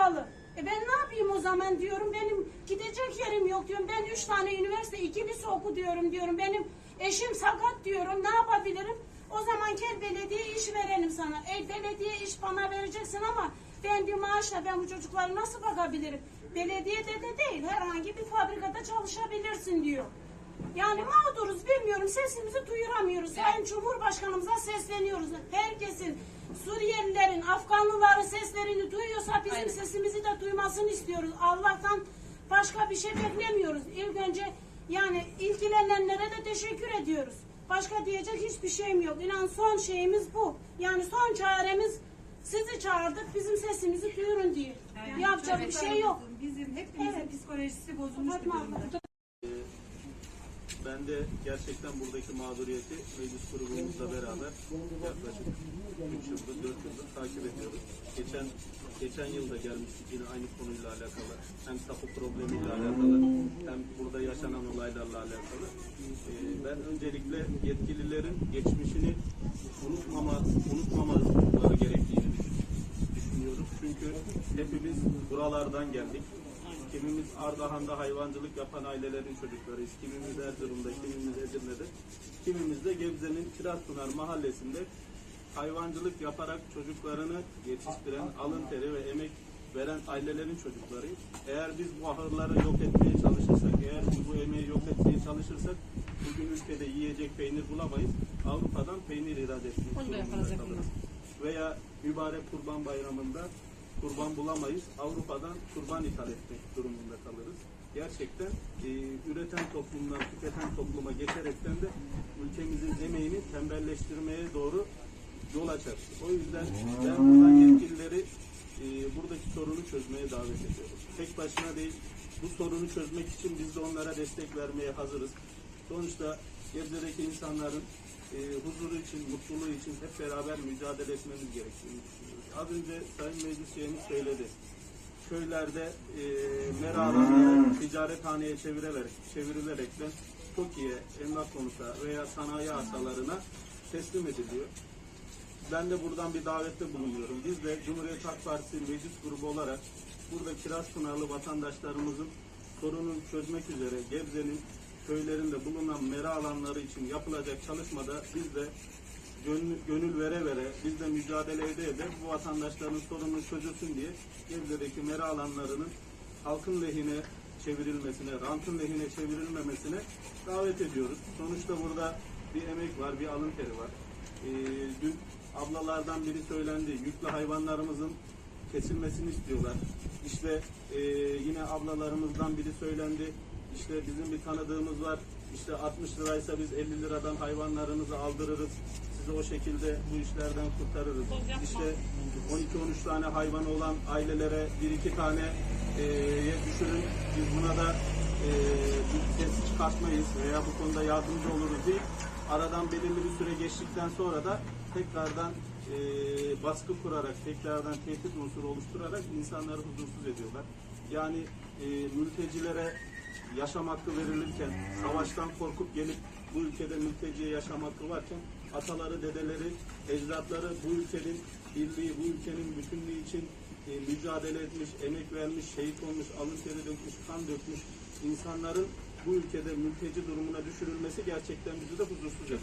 kapalı. E ben ne yapayım o zaman diyorum. Benim gidecek yerim yok diyorum. Ben üç tane üniversite iki lise oku diyorum diyorum. Benim eşim sakat diyorum. Ne yapabilirim? O zaman gel belediye iş verelim sana. E belediye iş bana vereceksin ama ben bir maaşla ben bu çocuklara nasıl bakabilirim? Belediyede de değil herhangi bir fabrikada çalışabilirsin diyor. Yani mağduruz bilmiyorum sesimizi duyuramıyoruz. Sayın Cumhurbaşkanımıza sesleniyoruz. Herkesin Suriyelilerin, Afganlıların seslerini duyuyorsa bizim sesimizi de duymasını istiyoruz. Allah'tan başka bir şey beklemiyoruz. İlk önce yani ilgilenenlere de teşekkür ediyoruz. Başka diyecek hiçbir şeyim yok. İnan son şeyimiz bu. Yani son çaremiz sizi çağırdık bizim sesimizi duyurun diye. Yani Yapacak bir şey yok. Bizim hepimizin Evet. psikolojisi bozulmuş bir durumda. Ben de gerçekten buradaki mağduriyeti meclis grubumuzla beraber yaklaşık 3 yıldır, 4 yıldır takip ediyoruz. Geçen geçen yılda gelmiştik yine aynı konuyla alakalı. Hem tapu problemiyle alakalı hem burada yaşanan olaylarla alakalı. Ee, ben öncelikle yetkililerin geçmişini unutmama, unutmamaları gerektiğini düşünüyoruz. Çünkü hepimiz buralardan geldik. Kimimiz Ardahan'da hayvancılık yapan ailelerin çocuklarıyız. Kimimiz Erzurum'da, kimimiz Edirne'de. Kimimiz de Gebze'nin Kirazpınar mahallesinde hayvancılık yaparak çocuklarını yetiştiren, alın teri ve emek veren ailelerin çocuklarıyız. Eğer biz bu ahırları yok etmeye çalışırsak, eğer biz bu emeği yok etmeye çalışırsak bugün ülkede yiyecek peynir bulamayız. Avrupa'dan peynir ihraç etmek kalırız. Veya mübarek kurban bayramında kurban bulamayız. Avrupa'dan kurban ithal etmek durumunda kalırız. Gerçekten e, üreten toplumdan tüketen topluma geçerekten de ülkemizin emeğini tembelleştirmeye doğru yol açar. O yüzden ben buradan yetkilileri e, buradaki sorunu çözmeye davet ediyorum. Tek başına değil, bu sorunu çözmek için biz de onlara destek vermeye hazırız. Sonuçta Gebze'deki insanların e, huzuru için, mutluluğu için hep beraber mücadele etmemiz gerektiğini düşünüyoruz. Az önce Sayın Meclis Üyemiz söyledi. Köylerde e, meralarını ticarethaneye çevirerek, çevirilerek de TOKİ'ye, emlak konuta veya sanayi arsalarına teslim ediliyor. Ben de buradan bir davette bulunuyorum. Biz de Cumhuriyet Halk Partisi meclis grubu olarak burada Kirazpınarlı vatandaşlarımızın sorununu çözmek üzere Gebze'nin köylerinde bulunan mera alanları için yapılacak çalışmada biz de gönül, gönül vere vere, biz de mücadele ede ede bu vatandaşların sorununu çözülsün diye Gebze'deki mera alanlarının halkın lehine çevrilmesine, rantın lehine çevrilmemesine davet ediyoruz. Sonuçta burada bir emek var, bir alın teri var. Ee, dün ablalardan biri söylendi, yüklü hayvanlarımızın kesilmesini istiyorlar. İşte e, yine ablalarımızdan biri söylendi, işte bizim bir tanıdığımız var, işte 60 liraysa biz 50 liradan hayvanlarınızı aldırırız, sizi o şekilde bu işlerden kurtarırız. İşte 12-13 tane hayvanı olan ailelere bir iki tane e, düşürün, biz buna da e, bir ses çıkartmayız veya bu konuda yardımcı oluruz değil. Aradan belirli bir süre geçtikten sonra da tekrardan e, baskı kurarak, tekrardan tehdit unsuru oluşturarak insanları huzursuz ediyorlar. Yani e, mültecilere yaşam hakkı verilirken, savaştan korkup gelip bu ülkede mülteciye yaşam hakkı varken, ataları, dedeleri, ecdatları bu ülkenin birliği, bu ülkenin bütünlüğü için e, mücadele etmiş, emek vermiş, şehit olmuş, alın teri dökmüş, kan dökmüş insanların bu ülkede mülteci durumuna düşürülmesi gerçekten bizi de huzursuz ediyor.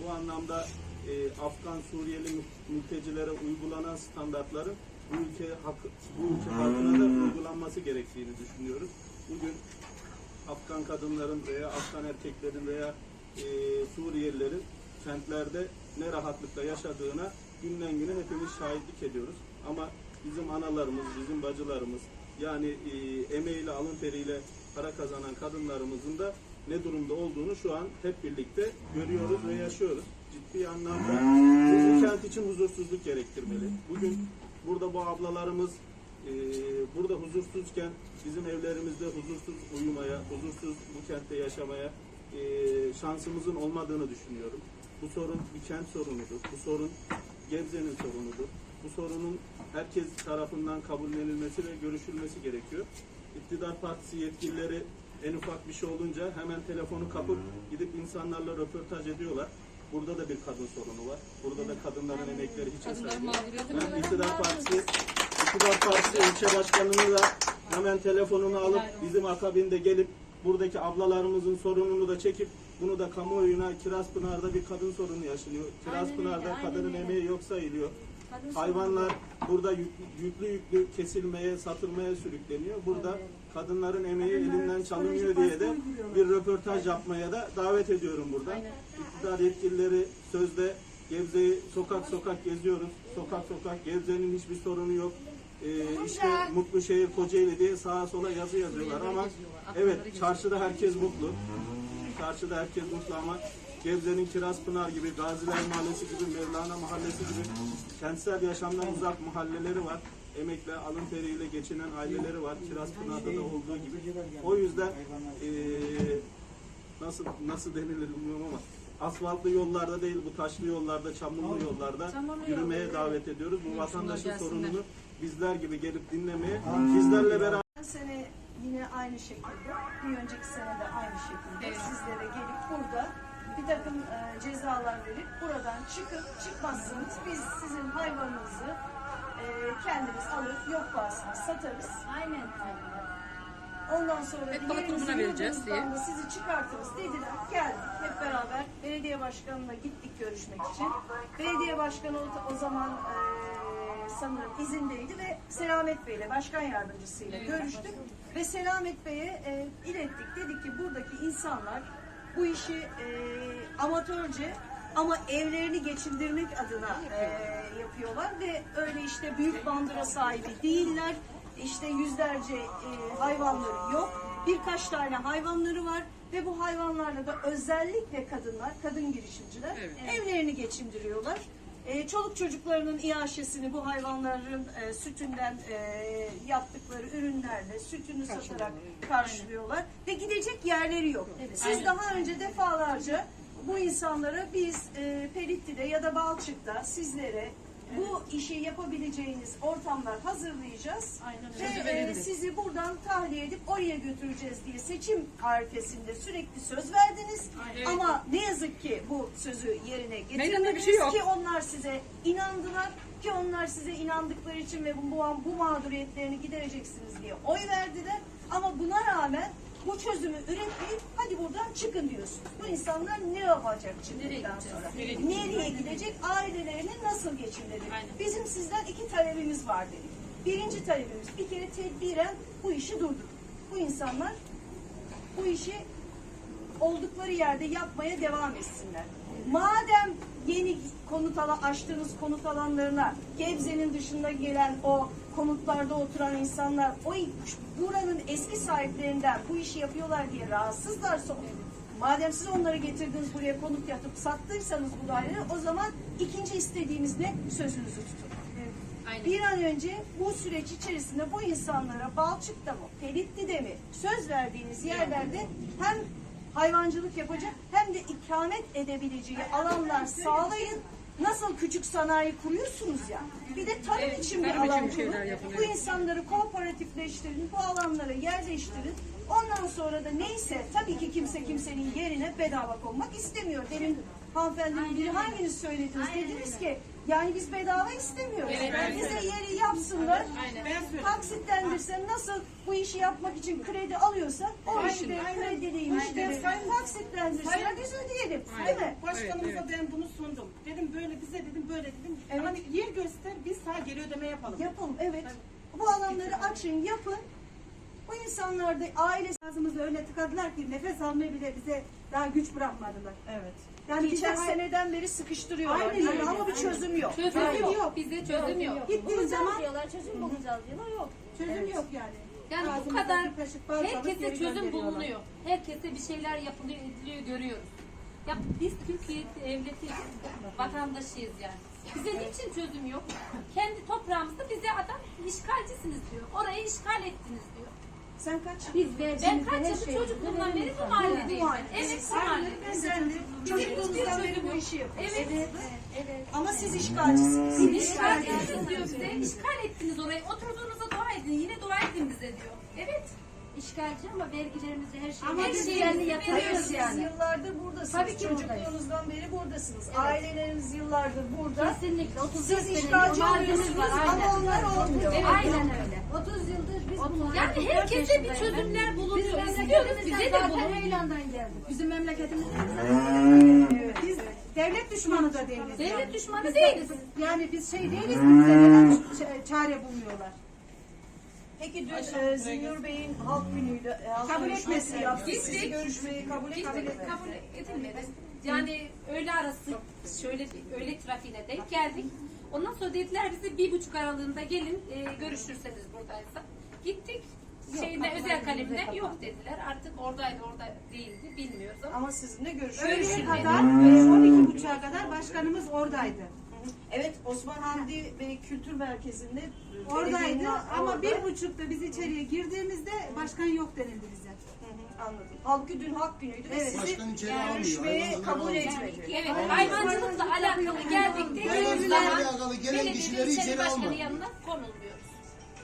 Bu anlamda e, Afgan, Suriyeli mü- mültecilere uygulanan standartların bu ülke hakkı, bu ülke halkına da uygulanması gerektiğini düşünüyoruz. Bugün Afgan kadınların veya Afgan erkeklerin veya e, Suriyelilerin kentlerde ne rahatlıkla yaşadığına günden güne hepimiz şahitlik ediyoruz. Ama bizim analarımız, bizim bacılarımız yani e, emeğiyle, alın teriyle para kazanan kadınlarımızın da ne durumda olduğunu şu an hep birlikte görüyoruz ve yaşıyoruz. Ciddi anlamda bu kent için huzursuzluk gerektirmeli. Bugün burada bu ablalarımız e, burada huzursuzken bizim evlerimizde huzursuz uyumaya, huzursuz bu kentte yaşamaya e, şansımızın olmadığını düşünüyorum. Bu sorun bir kent sorunudur. Bu sorun Gebze'nin sorunudur. Bu sorunun herkes tarafından kabullenilmesi ve görüşülmesi gerekiyor. İktidar partisi yetkilileri En ufak bir şey olunca hemen telefonu kapıp gidip insanlarla röportaj ediyorlar. Burada da bir kadın sorunu var. Burada da kadınların emekleri mağduriyeti Ben var. İktidar Partisi, İktidar Partisi ilçe başkanını da hemen telefonunu alıp bizim akabinde gelip buradaki ablalarımızın sorununu da çekip bunu da kamuoyuna Kirazpınar'da bir kadın sorunu yaşanıyor. Kirazpınar'da kadının emeği yok sayılıyor. Hayvanlar burada yük- yüklü yüklü kesilmeye, satılmaya sürükleniyor. Burada kadınların emeği elinden çalınıyor diye de bir röportaj yapmaya da davet ediyorum burada. İktidar yetkilileri sözde Gebze'yi sokak sokak geziyoruz. Sokak sokak Gebze'nin hiçbir sorunu yok. Ee, işte Mutluşehir Kocaeli diye sağa sola yazı yazıyorlar ama evet çarşıda herkes mutlu. Çarşıda herkes mutlu ama Gebze'nin Kirazpınar gibi, Gaziler Mahallesi gibi, Mevlana Mahallesi gibi kentsel yaşamdan uzak mahalleleri var. Emekle, alın teriyle geçinen aileleri var. Kirazpınar'da da olduğu gibi. O yüzden eee, nasıl nasıl denilir bilmiyorum ama asfaltlı yollarda değil bu taşlı yollarda, çamurlu yollarda yürümeye davet ediyoruz. Bu vatandaşın sorununu bizler gibi gelip dinlemeye, bizlerle beraber Geçen sene yine aynı şekilde, bir önceki sene de aynı şekilde Evet. sizlere gelip burada bir takım e, cezalar verip buradan çıkıp çıkmazsanız biz sizin hayvanınızı e, kendimiz alır yok pahasına satarız. Aynen. Ondan sonra Pet da yerinizi vereceğiz yurdunuzdan diye. da sizi çıkartırız dediler. Geldik hep beraber belediye başkanına gittik görüşmek için. Belediye başkanı o, o zaman e, sanırım izindeydi ve Selamet Bey'le başkan yardımcısıyla görüştük. Ve Selamet Bey'e e, ilettik. Dedik ki buradaki insanlar bu işi e, amatörce ama evlerini geçindirmek adına e, yapıyorlar ve öyle işte büyük bandıra sahibi değiller. İşte yüzlerce e, hayvanları yok. Birkaç tane hayvanları var ve bu hayvanlarla da özellikle kadınlar, kadın girişimciler evlerini geçindiriyorlar. E, çoluk çocuklarının iaşesini bu hayvanların e, sütünden e, yaptıkları ürünlerle sütünü satarak karşılıyorlar. Ve gidecek yerleri yok. Siz daha önce defalarca bu insanlara biz e, ya da Balçık'ta sizlere bu işi yapabileceğiniz ortamlar hazırlayacağız ve e, sizi buradan tahliye edip oraya götüreceğiz diye seçim arifesinde sürekli söz verdiniz. Ama ne yazık ki bu sözü yerine Meydanda getirmediniz şey yok. ki onlar size inandılar ki onlar size inandıkları için ve bu, bu mağduriyetlerini gidereceksiniz diye oy verdiler. Ama buna rağmen bu çözümü üretmeyip hadi buradan çıkın diyorsunuz. Bu insanlar ne yapacak çıktıktan sonra? Nereye gidecek? Ailelerini nasıl geçindirecek? Bizim sizden iki talebimiz var dedik. Birinci talebimiz bir kere tedbiren bu işi durdur. Bu insanlar bu işi oldukları yerde yapmaya devam etsinler. Madem yeni konut alan, açtığınız konut alanlarına Gebze'nin dışında gelen o konutlarda oturan insanlar o buranın eski sahiplerinden bu işi yapıyorlar diye rahatsızlarsa madem siz onları getirdiniz buraya konut yatıp sattıysanız bu daireleri o zaman ikinci istediğimiz ne? Sözünüzü tutun. Aynen. Bir an önce bu süreç içerisinde bu insanlara Balçık'ta mı, Pelitli'de mi söz verdiğiniz yerlerde hem hayvancılık yapacak hem de ikamet edebileceği alanlar sağlayın. Nasıl küçük sanayi kuruyorsunuz ya. Bir de tarım Evet, için bir alan kurun. Bu insanları kooperatifleştirin, bu alanlara yerleştirin. Ondan sonra da neyse tabii ki kimse kimsenin yerine bedava konmak istemiyor. Demin hanımefendinin biri hanginiz söylediniz? Dediniz ki yani biz bedava istemiyoruz. Evet, evet. Bize yeri yapsınlar. Aynen. Taksitlendirse nasıl bu işi yapmak için kredi alıyorsa o işi de krediliymiş gibi taksitlendirse biz ödeyelim. Değil mi? Başkanımıza Evet, ben bunu sundum. Dedim böyle bize dedim böyle dedim. Evet. Hani yer göster biz sağ geri ödeme yapalım. Yapın evet. Bu alanları açın yapın. Bu insanlar da ailesi Ağzımızı öyle tıkadılar ki nefes almayı bile bize daha güç bırakmadılar. Evet. Yani Geçen bize seneden beri sıkıştırıyorlar. Aynen öyle, Ama bir çözüm yok. Çözüm Çözüm yok. yok. Bizde çözüm yok. gittiğin zaman diyorlar, çözüm bulacağız diyorlar, yok. çözüm yok yani. Yani bu Ağzımıza kadar bir kaşık bal alıp herkese geri çözüm gönderiyorlar. bulunuyor. Herkese bir şeyler yapılıyor, ediliyor, görüyoruz. Ya biz Türkiye devleti vatandaşıyız yani. Bize niçin çözüm yok? Kendi toprağımızda bize adam işgalcisiniz diyor. Orayı işgal ettiniz diyor. Sen kaç? Biz Ben kaç yıldır şeyi çocukluğumdan beri bu mahalledeyim. Evet bu mahallede. Sen de çocukluğunuzdan beri bu işi yapıyorsunuz. Evet. Evet. Ama siz işgalcisiniz. Siz işgal ettiniz diyor bize. İşgal ettiniz orayı. Oturduğunuza dua edin. Yine dua edin bize diyor. Evet. İşgalci ama vergilerimizi her şeyi Ama her biz şeyi yerine yatırıyoruz yatırıyoruz Siz yani. yıllardır buradasınız. Tabii ki Çocukluğunuzdan beri buradasınız. Aileleriniz yıllardır burada. Kesinlikle 30 Siz işgalci oluyorsunuz ama onlar olmuyor. Evet, aynen öyle. 30 yıldır biz bunu Yani herkese bir çözümler bulunuyor. İstiyoruz bize de zaten bulun. Heyelan'dan geldik. Bizim memleketimiz Biz devlet düşmanı da değiliz. Devlet yani. düşmanı değiliz. Yani biz şey değiliz, bize neden ç- çare bulmuyorlar? Peki dün e, Bey'in halk günüydü. E, halk Kabul görüşmesi etmesi. yaptı. Gittik. Sizi görüşmeyi kabul Gittik, etmedi. kabul edilmedi. Yani öğle arası şöyle öğle trafiğine denk geldik. Ondan sonra dediler bize bir buçuk aralığında gelin e, görüşürseniz buradaysa. Gittik. Şeyinde özel kalemde yok dediler. Artık oradaydı orada değildi bilmiyoruz ama. Ama sizinle görüşmüş. Öğleye kadar, 12.30'a kadar başkanımız oradaydı. Evet Osman Hamdi Bey Kültür Merkezi'nde Oradaydı belediyenin ama orada. bir buçukta biz içeriye girdiğimizde başkan yok denildi bize. Hı hı, Anladım. Halk dün halk günüydü ve Evet. sizi Başkan içeri almıyor, görüşmeye hayvancılık kabul almıyor. etmedi. Evet, hayvancılıkla alakalı geldik dediğimiz Hayvancılıkla zaman alakalı gelen belediye kişileri ilçe içeri başkanı alma. yanına konulmuyoruz.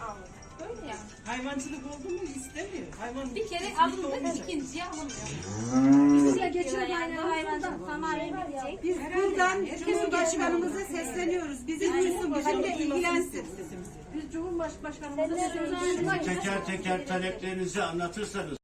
Anladım. Öyle yani. Hayvancılık oldu mu istemiyor. Hayvan Bir kere alındı, ikinciye alınmıyor. Bizle geçen hayvancılık sanayi var ya. Biz buradan Cumhurbaşkanımıza sesleniyoruz. Bizi duysun, bizimle ilgilensin. Biz Cumhurbaşkanımıza sözümüzü Teker teker taleplerinizi anlatırsanız